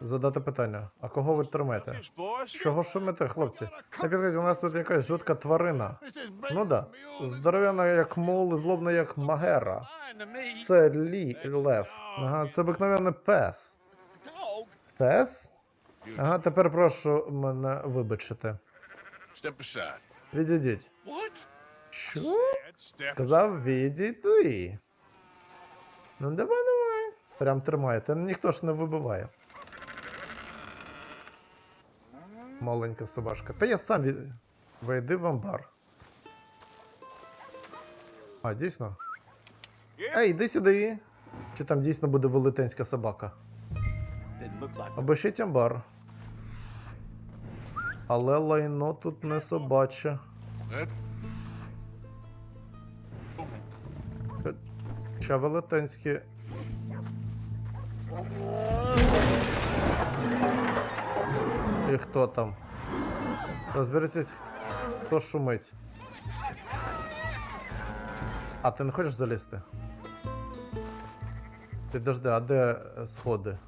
задати питання. А кого ви тримаєте? Чого шумите, хлопці? Не підходь, у нас тут якась жутка тварина. Ну да. Здоров'яна як мул, злобна як магера. Це лі лев. Ага, це обикновенний пес. Пес? Ага, тепер прошу мене вибачити. Відійдіть. Що? Казав, відійди. Ну давай, давай. Прям тримайте. Ніхто ж не вибиває. Маленька собачка. Та я сам від... Вийди в амбар. А, дійсно? Ей, іди сюди. Чи там дійсно буде велетенська собака? Обишіть амбар. Але лайно тут не собаче. Ще велетенські. І хто там? Розберіться, хто шумить. А ти не хочеш залізти? Підожди, а де сходи?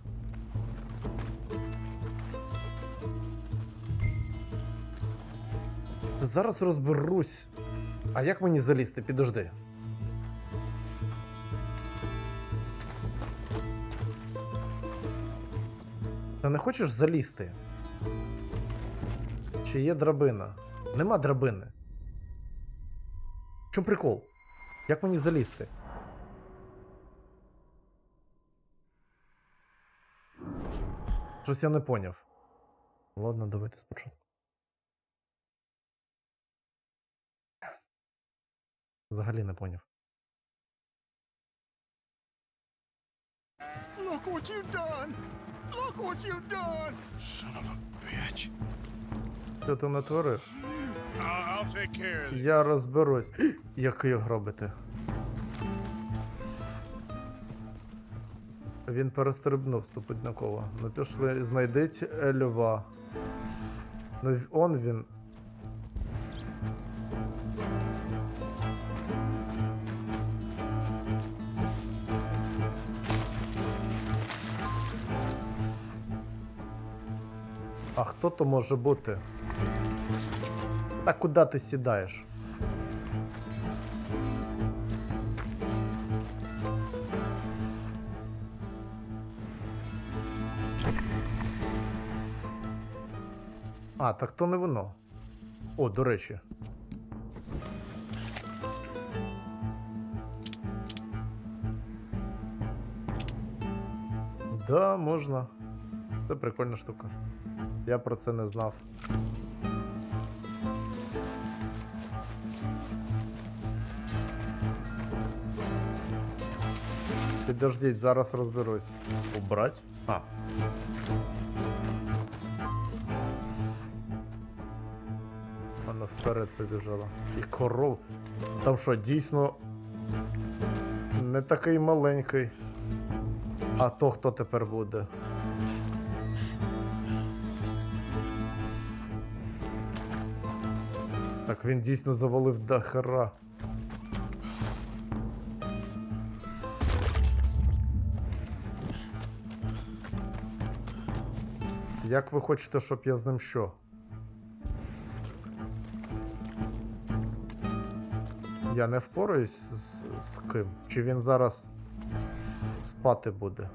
Зараз розберусь. А як мені залізти? Підожди. Та не хочеш залізти? Чи є драбина? Нема драбини. Чому прикол? Як мені залізти? Щось я не поняв. Ладно, давайте спочатку. Взагалі не поняв. Look what you've done! Look what you've done! son of a bitch. Що ти натворив? Я розберусь. Як його робити? Він перестрибнув ступеньково. Ну пішли, знайдіть льва. Ну он він. А хто то може бути? Та куди ти сідаєш? А, так то не воно. О, до речі. Да, можна. Це прикольна штука. Я про це не знав. Підождіть, зараз розберусь. Убрать? А. Вона вперед побіжала. І коров. Там що, дійсно. Не такий маленький. А то хто тепер буде? Так він дійсно завалив дахара. Як ви хочете, щоб я з ним що? Я не впораюсь з, з ким? Чи він зараз спати буде?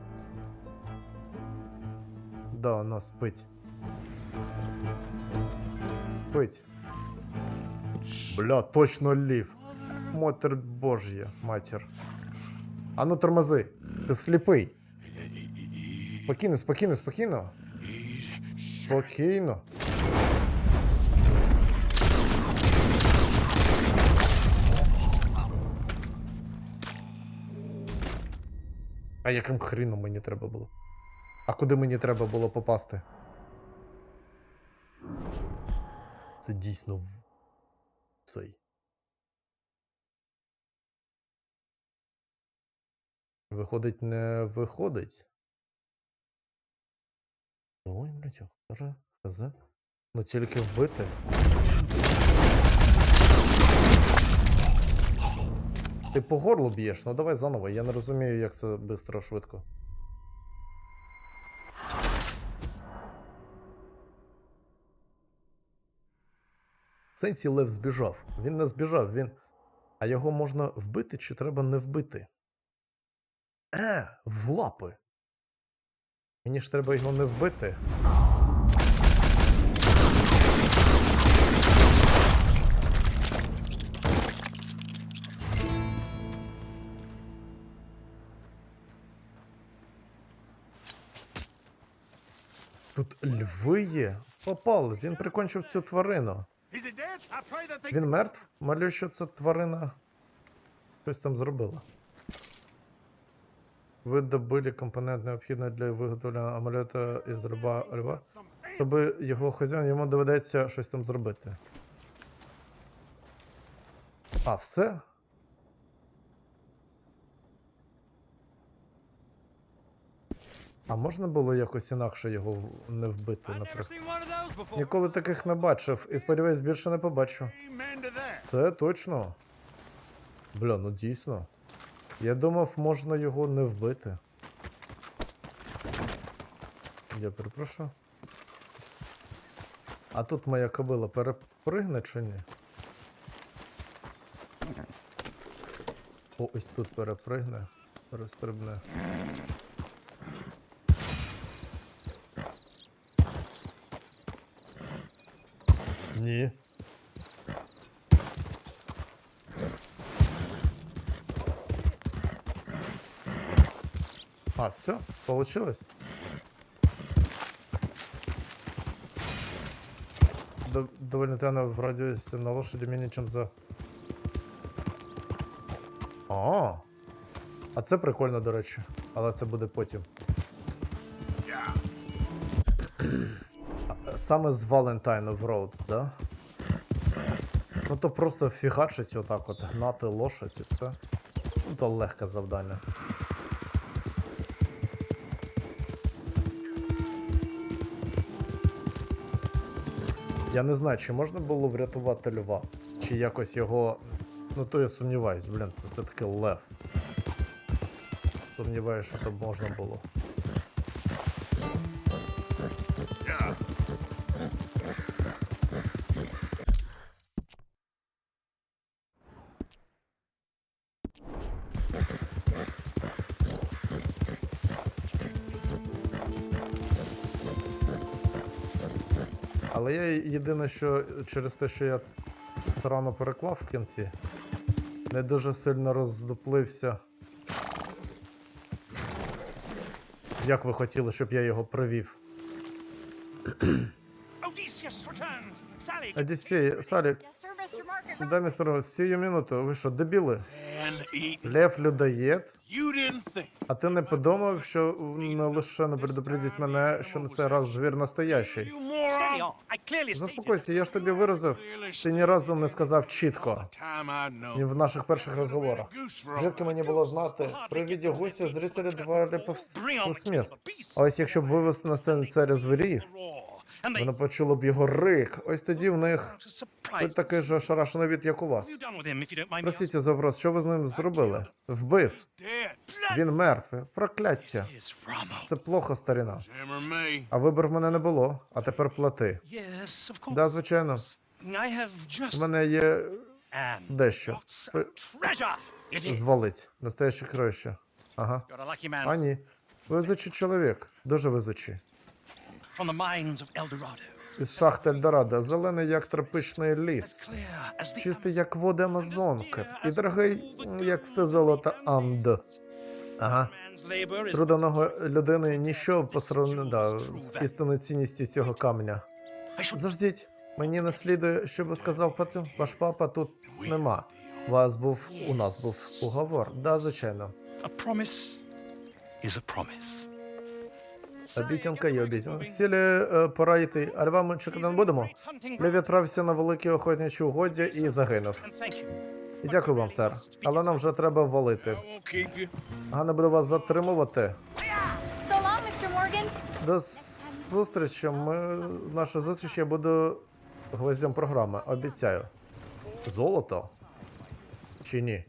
Да, воно спить. Спить. Бля, точно лів. Мотер божья, матір. А ну тормози. Ти сліпий. Спокійно, спокійно, спокійно. Спокійно. А яким хріном мені треба було? А куди мені треба було попасти? Це дійсно в цей. Виходить, не виходить. Ой, блядь, хз. хз. Ну тільки вбити. Ти по горлу б'єш, ну давай заново. Я не розумію, як це швидко, швидко. В сенсі Лев збіжав. Він не збіжав, він. А його можна вбити чи треба не вбити? Е, в лапи. Мені ж треба його не вбити. Тут льви є. Попал, він прикончив цю тварину. Він мертв? Малюю, що це тварина щось там зробила. Ви добили компонент необхідний для виготовлення амулета із льва льва. Щоб його хазяїн йому доведеться щось там зробити. А, все? А можна було якось інакше його не вбити, наприклад? Ніколи таких не бачив і сподіваюсь, більше не побачу. Це точно. Бля, ну дійсно. Я думав, можна його не вбити. Я перепрошую. А тут моя кобила перепригне чи ні? О, ось тут перепригне, перестрибне. Ні. А, все, получилось? Довольно тяно в радиусе на лошади менее, чем за... А, а це прикольно, до речі. Але це буде потім. Саме з Valentine of Roads, да? Ну то просто фігачить отак от, гнати лошадь і все. Ну то легке завдання. Я не знаю, чи можна було врятувати льва, чи якось його. Ну то я сумніваюсь, блін, це все-таки лев. Сумніваюсь, що там можна було. Але я єдине, що через те, що я срано переклав в кінці, не дуже сильно роздуплився. Як ви хотіли, щоб я його. Sally, Одіссей, Салік, Sir, Mr. Market. сію минуту. Ви що, дебіли? Лев людоєд? А ти не подумав, що не лише не предупредить мене, що на цей раз звір настоящий? Заспокойся, я ж тобі виразив. Ти ні разу не сказав чітко. Ні в наших перших розговорах. Звідки мені було знати? При віді гостя зрителі два повсміст. А ось якщо б вивести на сцену царя звірів, Вони почули б його рик. Ось тоді в них to такий же ошарашений від, як у вас. Простіть за вопрос, що ви з ним зробили? Вбив. Він мертвий. Прокляття. Це плохо, me. А вибору в мене не було, а тепер плати. Да, звичайно. У мене є дещо. Звалить. Настояще краще. Ага. А ні. Везучий чоловік. Дуже везучий. From the mines of El Dorado. Із шахти Ельдорадо, зелений як тропічний ліс, чистий як води Амазонки, і дорогий, як все золото Анд. Ага. Трудоного людини ніщо по да, з істинною цінністю цього should Заждіть, мені не слідує, що би сказав патю. Ваш папа тут нема. Вас був, у нас був уговор. Да, звичайно. a promise is a promise. Обіцянка є обіцянка. Сілі е, пора йти, а льва чекати не будемо. Лев відправився на великі охотничі угоддя і загинув. І дякую вам, сер. Але нам вже треба валити. Ганна буде вас затримувати. До зустрічі. Ми наша зустріч я буду гвоздем програми. Обіцяю. Золото? Чи ні?